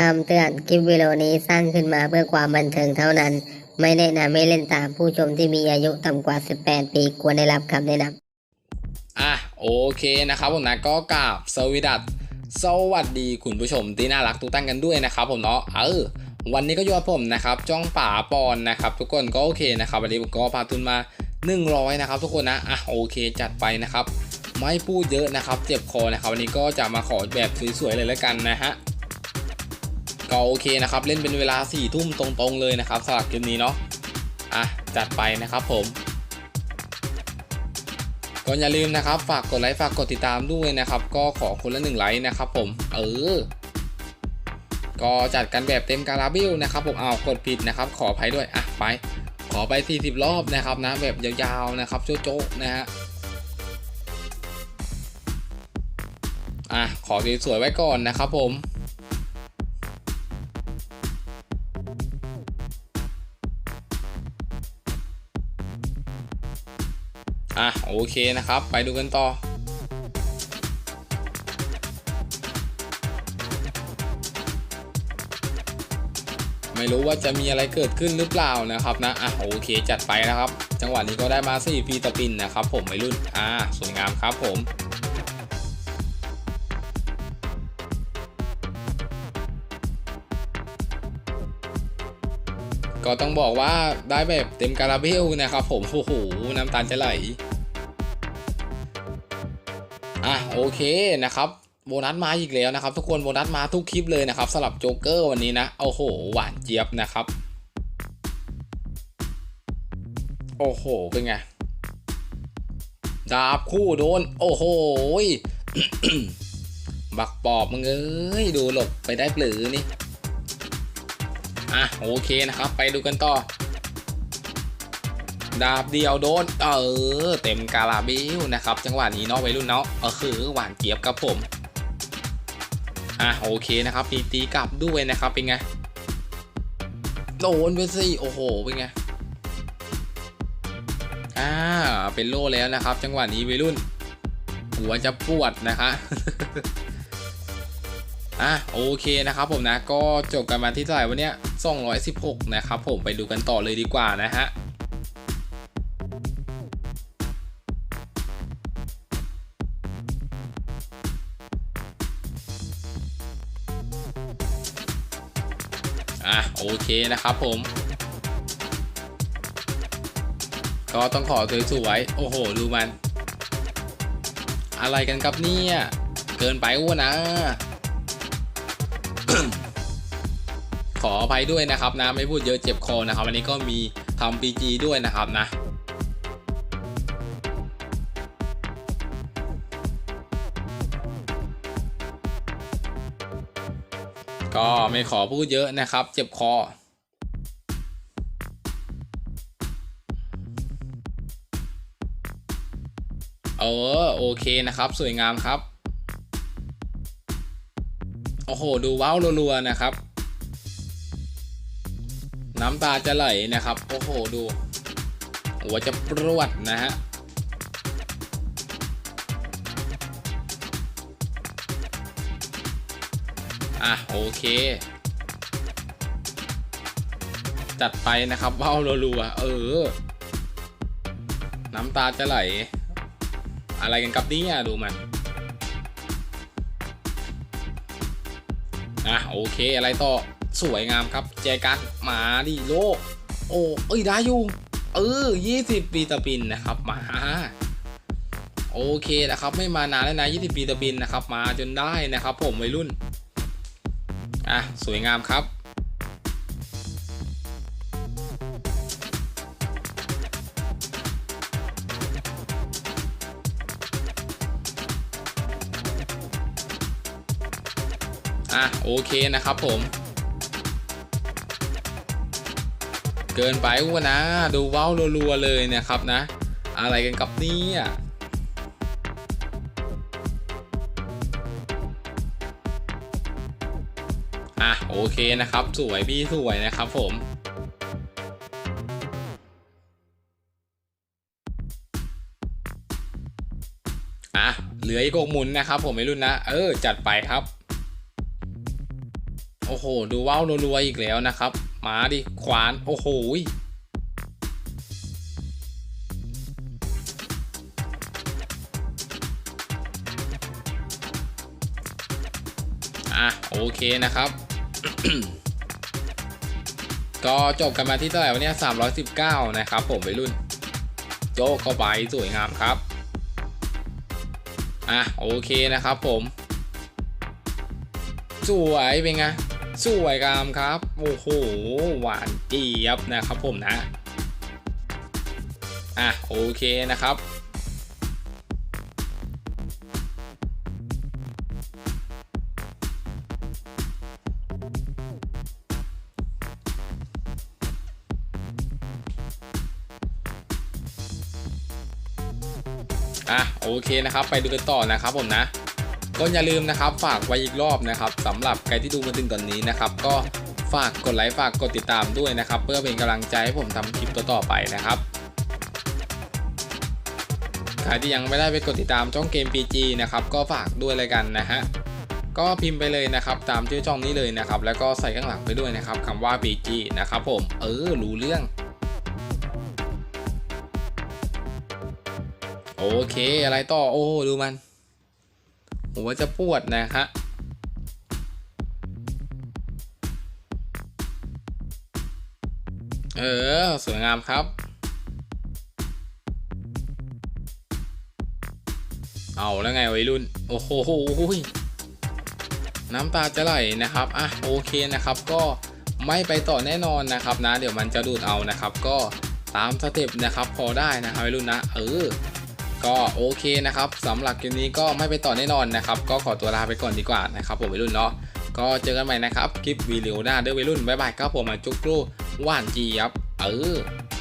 คำเตือนคลิปวิดีโอนี้สร้างขึ้นมาเพื่อความบันเทิงเท่านั้น ไม่แนะนำให้เล่นตามผู้ชมที่มีอายุต่ำกว่า 18 ปีควรได้รับคำแนะนำอะโอเคนะครับผมนะก็กราบสวิดัสสวัสดีคุณผู้ชมที่น่ารักทุกท่านกันด้วยนะครับผมเนาะเออวันนี้ก็อยู่กับผมนะครับจ้องป่าปอนนะครับทุกคนก็โอเคนะครับวันนี้ผมก็พาทุนมา 100 นะครับ ทุกคนนะอะโอเคจัดไปนะครับ ไม่พูดเยอะนะครับ เจ็บคอนะครับวันนี้ก็จะมาขอแบบสวยๆเลยแล้วกันนะฮะ ก็โอเคนะครับเล่นเป็นเวลา4ี่ทุ่มตรงๆเลยนะครับสำหรับเกมนี้เนาะอะจัดไปนะครับผมก็อย่าลืมนะครับ ฝากกดไลค์ฝากกดติดตามด้วยนะครับ ก็ขอคนละหนึ่งไลค์นะครับ ผมเออก็จัดกันแบบเต็มการาบิลนะครับผมเอาวกดผิดนะครับ ขออภัยด้วยอะไป ขอไป 40 รอบนะครับนะแบบยาวๆนะครับโจ๊ะๆนะฮะอะขอสวยๆไว้ก่อนนะครับผม อะโอเคนะครับ ไปดูกันต่อไม่รู้ว่าจะมีอะไรเกิดขึ้นหรือเปล่านะครับนะ อะโอเคจัดไปนะครับ จังหวะนี้ก็ได้มา4ฟีตปินนะครับ ผมไม่รุ่น อ่าสวยงามครับผมก็ต้องบอกว่าได้แบบเต็มการาเบลนะครับผม โอ้โห น้ำตาลจะไหล อะโอเคนะครับโบนัสมาอีกแล้วนะครับ ทุกคนโบนัสมาทุกคลิปเลยนะครับสำหรับโจ๊กเกอร์วันนี้นะโอ้โหหวานเจี๊ยบนะครับ โอ้โหเป็นไงดาบคู่โดน โอ้โหบักปอบมึงเอ้ยดูหลบไปได้เปลือนี่อะโอเคนะครับ ไปดูกันต่อ ดาบเดียวโดน เออ เต็มกาลาบิลนะครับ จังหวะนี้เนาะวัยรุ่นเนาะเออคือหวานเกียบครับผม อะโอเคนะครับมีตีกลับด้วยนะครับเป็นไงโดนไปสิโอ้โหเป็นไงอ่าเป็นโล่แล้วนะครับ จังหวะนี้วัยรุ่น หัวจะปวดนะคะอะโอเคนะครับผมนะก็จบกันมาที่เท่าไหร่วันเนี้ย216 นะครับผมไปดูกันต่อเลยดีกว่านะฮะ อะโอเคนะครับผม ก็ต้องขอสวยๆ โอ้โห ดูมัน อะไรกันครับเนี่ย เกินไปอ้วนนะ ขออภัยด้วยนะครับนะ ไม่พูดเยอะเจ็บคอนะครับ วันนี้ก็มีทำ PG ด้วยนะครับนะ ก็ไม่ขอพูดเยอะนะครับ เจ็บคอ เออ โอเคนะครับ สวยงามครับ โอ้โห ดูว้าวรัวๆนะครับ น้ำตาจะไหลนะครับ โอ้โห ดูหัวจะปรวดนะฮะ อะโอเค จัดไปนะครับว้าวรัวๆเออ น้ำตาจะไหล อะไรกันกับนี่ยดูมันอะโอเคอะไรต่อสวยงามครับ แจกันมาดิโล โอ้เอ้ยได้อยู่เออ20 ปีตะปินนะครับมาโอเคนะครับไม่มานานแล้วนะ 20 ปีตะปินนะครับ มาจนได้นะครับ ผมวัยรุ่น อะ สวยงามครับ อะ โอเคนะครับผม เกินไปวะนะ ดูว้าวรัวๆเลยนะครับนะ อะไรกันกับเนี่ยอะ โอเคนะครับ สวยพี่สวยนะครับผมอะเหลืออีกหกหมุนนะครับ ผมไม่รุ่นนะ เออ จัดไปครับโอ้โห ดูว่าวรัวๆอีกแล้วนะครับมาดิขวานโอ้โหยอะโอเคนะครับ ก็จบกันมาที่เท่าไหร่วันนี้319 นะครับผมไปรุ่น โจกเข้าไปสวยงามครับ อะโอเคนะครับผม สวยเป็นไง สวยงามครับ โอ้โห หวานเจี๊ยบนะครับผมนะ อะโอเคนะครับ อะโอเคนะครับ ไปดูกันต่อนะครับผมนะก็อย่าลืมนะครับฝากไว้อีกรอบนะครับสำหรับใครที่ดูมาถึงตอนนี้นะครับ ก็ฝากกดไลค์ฝากกดติดตามด้วยนะครับ เพื่อเป็นกำลังใจให้ผมทำคลิปต่อๆไปนะครับใครที่ยังไม่ได้ไปกดติดตามช่องเกม PG นะครับก็ฝากด้วยเลยกันนะฮะก็พิมพ์ไปเลยนะครับ ตามชื่อช่องนี้เลยนะครับ แล้วก็ใส่ข้างหลังไปด้วยนะครับคำว่า PG นะครับผมเออรู้เรื่อง โอเคอะไรต่อโอ้ดูมันผมว่าจะปวดนะฮะเออ สวยงามครับ เอาแล้วไงวัยรุ่น โอ้โหน้ำตาจะไหลนะครับ อะโอเคนะครับ ก็ไม่ไปต่อแน่นอนนะครับนะ เดี๋ยวมันจะดูดเอานะครับ ก็ตามสเต็ปนะครับ พอได้นะครับวัยรุ่นนะ เออ ก็โอเคนะครับสำหรับเกมนี้ก็ไม่ไปต่อแน่นอนนะครับ ก็ขอตัวลาไปก่อนดีกว่านะครับผมวัยรุ่นเนาะก็เจอกันใหม่นะครับ คลิปวีดีโอหน้าเด้อวัยรุ่นบ๊ายบายครับผมมาจุกรูว่านจียับเออ